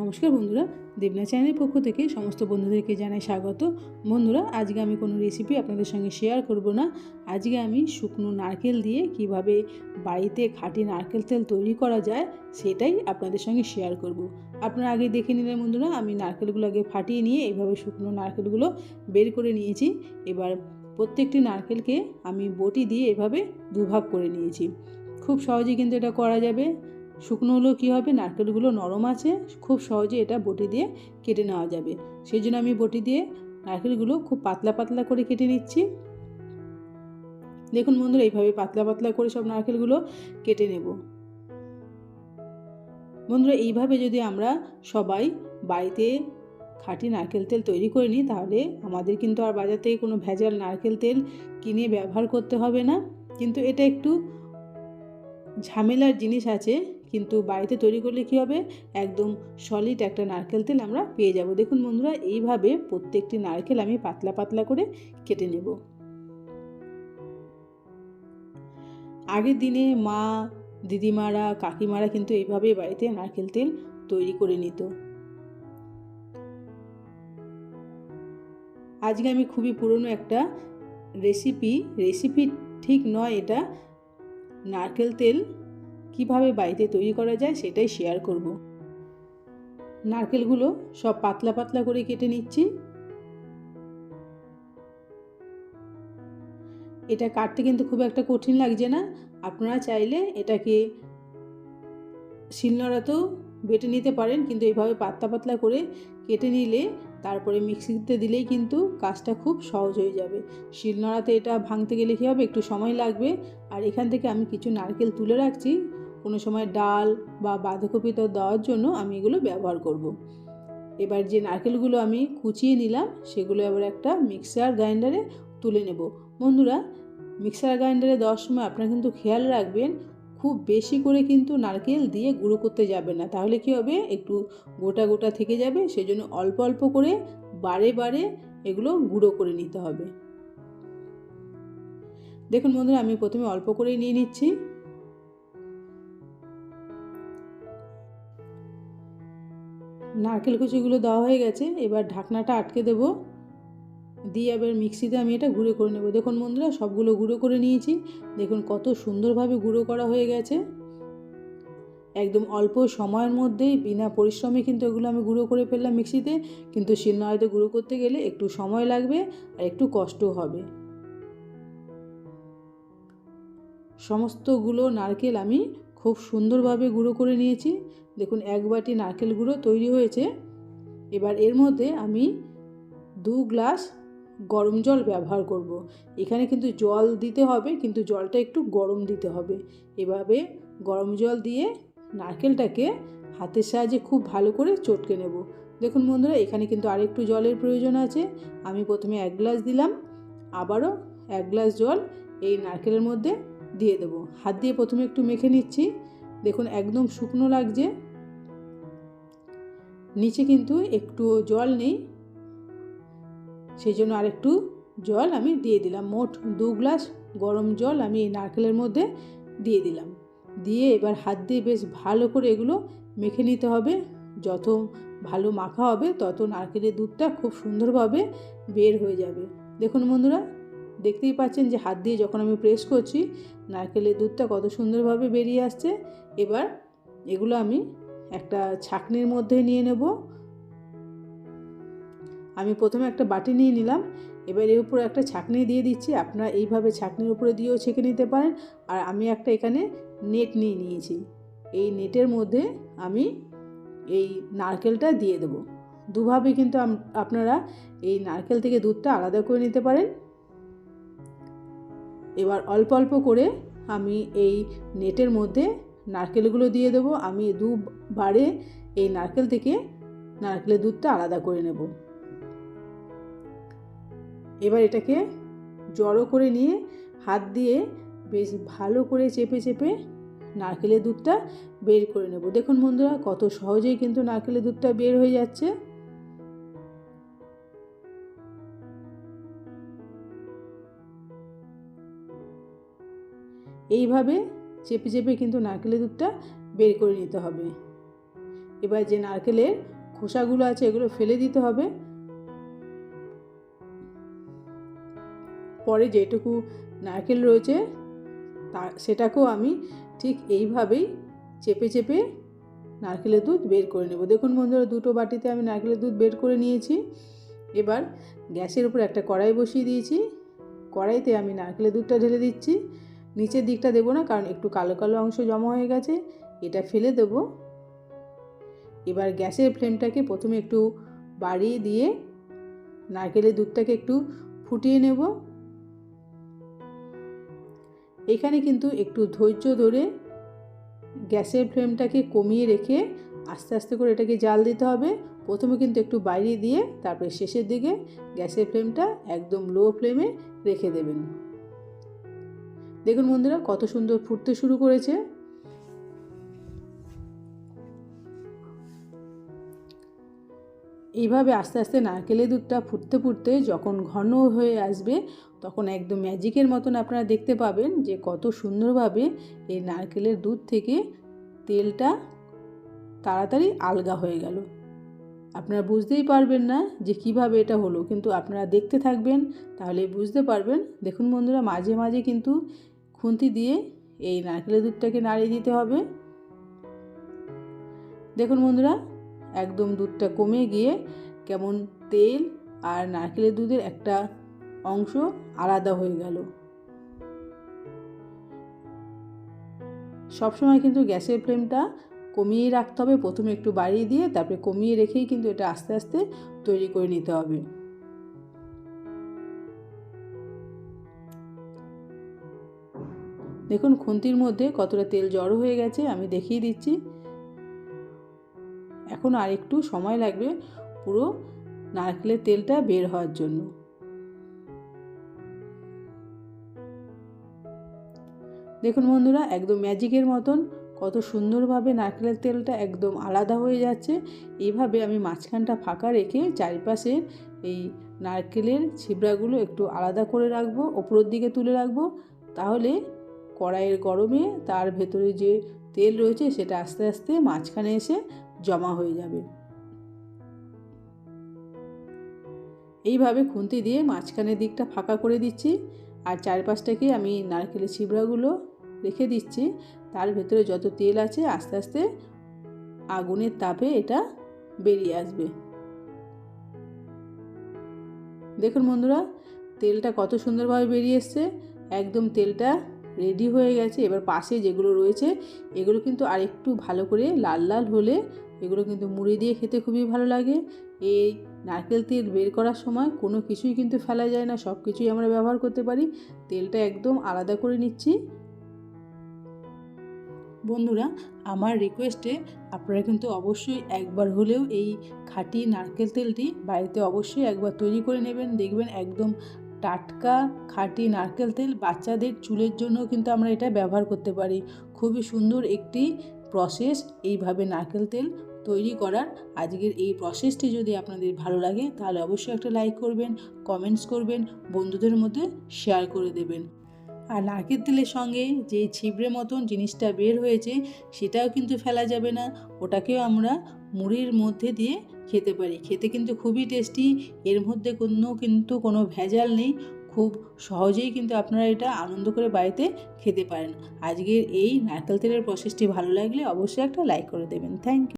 নমস্কার বন্ধুরা দেবনা চ্যানেলের পক্ষ থেকে সমস্ত বন্ধুদেরকে জানাই স্বাগত। বন্ধুরা, আজকে আমি কোনো রেসিপি আপনাদের সঙ্গে শেয়ার করব না। আজকে আমি শুকনো নারকেল দিয়ে কীভাবে বাড়িতে খাঁটি নারকেল তেল তৈরি করা যায়, সেটাই আপনাদের সঙ্গে শেয়ার করব। আপনারা আগে দেখে নিলেন বন্ধুরা, আমি নারকেলগুলো আগে ফাটিয়ে নিয়ে এইভাবে শুকনো নারকেলগুলো বের করে নিয়েছি। এবার প্রত্যেকটি নারকেলকে আমি বটি দিয়ে এভাবে দুভাগ করে নিয়েছি। খুব সহজেই কিন্তু এটা করা যাবে। শুকনো হলেও কী হবে? নারকেলগুলো নরম আছে, খুব সহজে এটা বটি দিয়ে কেটে নেওয়া যাবে। সেই জন্য আমি বটি দিয়ে নারকেলগুলো খুব পাতলা পাতলা করে কেটে নিচ্ছি। দেখুন বন্ধুরা, এইভাবে পাতলা পাতলা করে সব নারকেলগুলো কেটে নেব। বন্ধুরা, এইভাবে যদি আমরা সবাই বাড়িতে খাঁটি নারকেল তেল তৈরি করে নিই, তাহলে আমাদের কিন্তু আর বাজার থেকে কোনো ভেজাল নারকেল তেল কিনে ব্যবহার করতে হবে না। কিন্তু এটা একটু ঝামেলার জিনিস আছে। কিন্তু বাড়িতে তৈরি করলে কী হবে? একদম সলিড একটা নারকেল তেল আমরা পেয়ে যাব। দেখুন বন্ধুরা, এইভাবে প্রত্যেকটি নারকেল আমি পাতলা পাতলা করে কেটে নেব। আগের দিনে মা, দিদিমারা, কাকিমারা কিন্তু এইভাবে বাড়িতে নারকেল তেল তৈরি করে নিত। আজকে আমি খুবই পুরনো একটা রেসিপি রেসিপি ঠিক নয় এটা, নারকেল তেল কীভাবে বাড়িতে তৈরি করা যায় সেটাই শেয়ার করব। নারকেলগুলো সব পাতলা পাতলা করে কেটে নিচ্ছি। এটা কাটতে কিন্তু খুব একটা কঠিন লাগছে না। আপনারা চাইলে এটাকে শিলনোড়াতেও বেটে নিতে পারেন, কিন্তু এইভাবে পাতলা পাতলা করে কেটে নিলে তারপরে মিক্সিতে দিলেই কিন্তু কাজটা খুব সহজ হয়ে যাবে। শিলনোড়াতে এটা ভাঙতে গেলে কী হবে? একটু সময় লাগবে। আর এখান থেকে আমি কিছু নারকেল তুলে রাখছি। কোনো সময় ডাল বা বাঁধাকপি তো দেওয়ার জন্য আমি এগুলো ব্যবহার করব। এবার যে নারকেলগুলো আমি কুচিয়ে নিলাম, সেগুলো এবার একটা মিক্সার গ্রাইন্ডারে তুলে নেব। বন্ধুরা, মিক্সার গ্রাইন্ডারে দেওয়ার সময় আপনারা কিন্তু খেয়াল রাখবেন, খুব বেশি করে কিন্তু নারকেল দিয়ে গুঁড়ো করতে যাবে না। তাহলে কী হবে? একটু গোটা গোটা থেকে যাবে, সেজন্য অল্প অল্প করে বারে বারে এগুলো গুঁড়ো করে নিতে হবে। দেখুন বন্ধুরা, আমি প্রথমে অল্প করেই নিয়ে নিচ্ছি। নারকেল কুচিগুলো দেওয়া হয়ে গেছে, এবার ঢাকনাটা আটকে দেবো। দিয়ে এবার মিক্সিতে আমি এটা গুঁড়ো করে নেব। দেখুন বন্ধুরা, সবগুলো গুঁড়ো করে নিয়েছি। দেখুন কত সুন্দরভাবে গুঁড়ো করা হয়ে গেছে। একদম অল্প সময়ের মধ্যেই বিনা পরিশ্রমে কিন্তু এগুলো আমি গুঁড়ো করে ফেললাম মিক্সিতে। কিন্তু শিলনোড়াতে গুঁড়ো করতে গেলে একটু সময় লাগবে আর একটু কষ্ট হবে। সমস্তগুলো নারকেল আমি খুব সুন্দরভাবে গুঁড়ো করে নিয়েছি। দেখুন, এক বাটি নারকেল গুঁড়ো তৈরি হয়েছে। এবার এর মধ্যে আমি দু গ্লাস গরম জল ব্যবহার করব। এখানে কিন্তু জল দিতে হবে, কিন্তু জলটা একটু গরম দিতে হবে। এভাবে গরম জল দিয়ে নারকেলটাকে হাতের সাহায্যে খুব ভালো করে চটকে নেব। দেখুন বন্ধুরা, এখানে কিন্তু আরেকটু জলের প্রয়োজন আছে। আমি প্রথমে এক গ্লাস দিলাম, আবারও এক গ্লাস জল এই নারকেলের মধ্যে দিয়ে দেবো। হাত দিয়ে প্রথমে একটু মেখে নিচ্ছি। দেখুন, একদম শুকনো লাগছে। নিচে কিন্তু একটু জল নেই। সেই জন্য আরেকটু জল আমি দিয়ে দিলাম। মোট দু গ্লাস গরম জল আমি এই নারকেলের মধ্যে দিয়ে দিলাম। দিয়ে এবার হাত দিয়ে বেশ ভালো করে এগুলো মেখে নিতে হবে। যত ভালো মাখা হবে, তত নারকেলের দুধটা খুব সুন্দরভাবে বের হয়ে যাবে। দেখুন বন্ধুরা দেখতেই পাচ্ছেন যে হাত দিয়ে যখন আমি প্রেস করছি, নারকেলের দুধটা কত সুন্দরভাবে বেরিয়ে আসছে। এবার এগুলো আমি একটা ছাকনির মধ্যে নিয়ে নেব। আমি প্রথমে একটা বাটি নিয়ে নিলাম। এবার এর উপরে একটা ছাকনি দিয়ে দিচ্ছি। আপনারা এইভাবে ছাকনির উপরে দিয়েও ছেঁকে নিতে পারেন। আর আমি একটা এখানে নেট নিয়ে নিয়েছি। এই নেটের মধ্যে আমি এই নারকেলটা দিয়ে দেবো। দুভাবে কিন্তু আপনারা এই নারকেল থেকে দুধটা আলাদা করে নিতে পারেন। এবার অল্প অল্প করে আমি এই নেটের মধ্যে নারকেলগুলো দিয়ে দেবো। আমি দুবারে এই নারকেল থেকে নারকেলের দুধটা আলাদা করে নেব। এবার এটাকে জড়ো করে নিয়ে হাত দিয়ে বেশ ভালো করে চেপে চেপে নারকেলের দুধটা বের করে নেব। দেখুন বন্ধুরা, কত সহজেই কিন্তু নারকেলের দুধটা বের হয়ে যাচ্ছে। এইভাবে চেপে চেপে কিন্তু নারকেলের দুধটা বের করে নিতে হবে। এবার যে নারকেলের খোসাগুলো আছে এগুলো ফেলে দিতে হবে। পরে যেটুকু নারকেল রয়েছে তা সেটাকেও আমি ঠিক এইভাবেই চেপে চেপে নারকেলের দুধ বের করে নেব। দেখুন বন্ধুরা, দুটো বাটিতে আমি নারকেলের দুধ বের করে নিয়েছি। এবার গ্যাসের উপর একটা কড়াই বসিয়ে দিয়েছি। কড়াইতে আমি নারকেলের দুধটা ঢেলে দিচ্ছি। নিচের দিকটা দেবো না, কারণ একটু কালো কালো অংশ জমা হয়ে গেছে, এটা ফেলে দেব। এবার গ্যাসের ফ্লেমটাকে প্রথমে একটু বাড়িয়ে দিয়ে নারকেলের দুধটাকে একটু ফুটিয়ে নেব। এখানে কিন্তু একটু ধৈর্য ধরে গ্যাসের ফ্লেমটাকে কমিয়ে রেখে আস্তে আস্তে করে এটাকে জাল দিতে হবে। প্রথমে কিন্তু একটু বাইরে দিয়ে, তারপরে শেষের দিকে গ্যাসের ফ্লেমটা একদম লো ফ্লেমে রেখে দেবেন। দেখুন বন্ধুরা, কত সুন্দর ফুটতে শুরু করেছে। এইভাবে আস্তে আস্তে নারকেলের দুধটা ফুটতে ফুটতে যখন ঘন হয়ে আসবে, তখন একদম ম্যাজিকের মতন আপনারা দেখতে পাবেন যে কত সুন্দরভাবে এই নারকেলের দুধ থেকে তেলটা তাড়াতাড়ি আলগা হয়ে গেল। আপনারা বুঝতেই পারবেন না যে কীভাবে এটা হলো, কিন্তু আপনারা দেখতে থাকবেন, তাহলে বুঝতে পারবেন। দেখুন বন্ধুরা, মাঝে মাঝে কিন্তু খুন্তি দিয়ে এই নারকেলের দুধটাকে নাড়িয়ে দিতে হবে। দেখুন বন্ধুরা, একদম দুধটা কমে গিয়ে কেমন তেল আর নারকেলের দুধের একটা অংশ আলাদা হয়ে গেল। সবসময় কিন্তু গ্যাসের ফ্লেমটা কমিয়ে রাখতে হবে। প্রথমে একটু বাড়িয়ে দিয়ে তারপরে কমিয়ে রেখেই কিন্তু এটা আস্তে আস্তে তৈরি করে নিতে হবে। দেখুন, খুন্তির মধ্যে কতটা তেল জড়ো হয়ে গেছে, আমি দেখিয়ে দিচ্ছি। এখন আর একটু সময় লাগবে পুরো নারকেলের তেলটা বের হওয়ার জন্য। দেখুন বন্ধুরা, একদম ম্যাজিকের মতন কত সুন্দরভাবে নারকেলের তেলটা একদম আলাদা হয়ে যাচ্ছে। এইভাবে আমি মাঝখানটা ফাঁকা রেখে চারিপাশে এই নারকেলের ছিবড়াগুলো একটু আলাদা করে রাখব, ওপরের দিকে তুলে রাখব, তাহলে কড়াইয়ের গরমে তার ভেতরে যে তেল রয়েছে সেটা আস্তে আস্তে মাঝখানে এসে জমা হয়ে যাবে। এইভাবে খুন্তি দিয়ে মাঝখানের দিকটা ফাঁকা করে দিচ্ছি আর চারপাশটাকে আমি নারকেলের ছিবড়াগুলো রেখে দিচ্ছি। তার ভেতরে যত তেল আছে আস্তে আস্তে আগুনের তাপে এটা বেরিয়ে আসবে। দেখুন বন্ধুরা, তেলটা কত সুন্দরভাবে বেরিয়ে এসছে। একদম তেলটা রেডি হয়ে গেছে। এবার পাশে যেগুলো রয়েছে, এগুলো কিন্তু আর একটু ভালো করে লাল লাল হলে এগুলো কিন্তু মুড়ি দিয়ে খেতে খুবই ভালো লাগে। এই নারকেল তেল বের করার সময় কোনো কিছুই কিন্তু ফেলা যায় না, সব কিছুই আমরা ব্যবহার করতে পারি। তেলটা একদম আলাদা করে নিচ্ছি। বন্ধুরা, আমার রিকোয়েস্টে আপনারা কিন্তু অবশ্যই একবার হলেও এই খাঁটি নারকেল তেলটি বাড়িতে অবশ্যই একবার তৈরি করে নেবেন। দেখবেন একদম টাটকা, খাঁটি নারকেল তেল বাচ্চাদের চুলের জন্য কিন্তু আমরা এটা ব্যবহার করতে পারি। খুবই সুন্দর একটি প্রসেস এইভাবে নারকেল তেল তৈরি করার। আজকের এই প্রসেসটি যদি আপনাদের ভালো লাগে তাহলে অবশ্যই একটা লাইক করবেন কমেন্টস করবেন, বন্ধুদের মধ্যে শেয়ার করে দেবেন। আর নারকেল তেলের সঙ্গে যে ছিবড়ে মতন জিনিসটা বের হয়েছে, সেটাও কিন্তু ফেলা যাবে না। ওটাকেও আমরা মুড়ির মধ্যে দিয়ে খেতে পারি। খেতে কিন্তু খুবই টেস্টি। এর মধ্যে কোনো কিন্তু কোনো ভেজাল নেই। খুব সহজেই কিন্তু আপনারা এটা আনন্দ করে বাড়িতে খেতে পারেন। আজকের এই নারকেল তেলের প্রসেসটি ভালো লাগলে অবশ্যই একটা লাইক করে দেবেন। Thank you.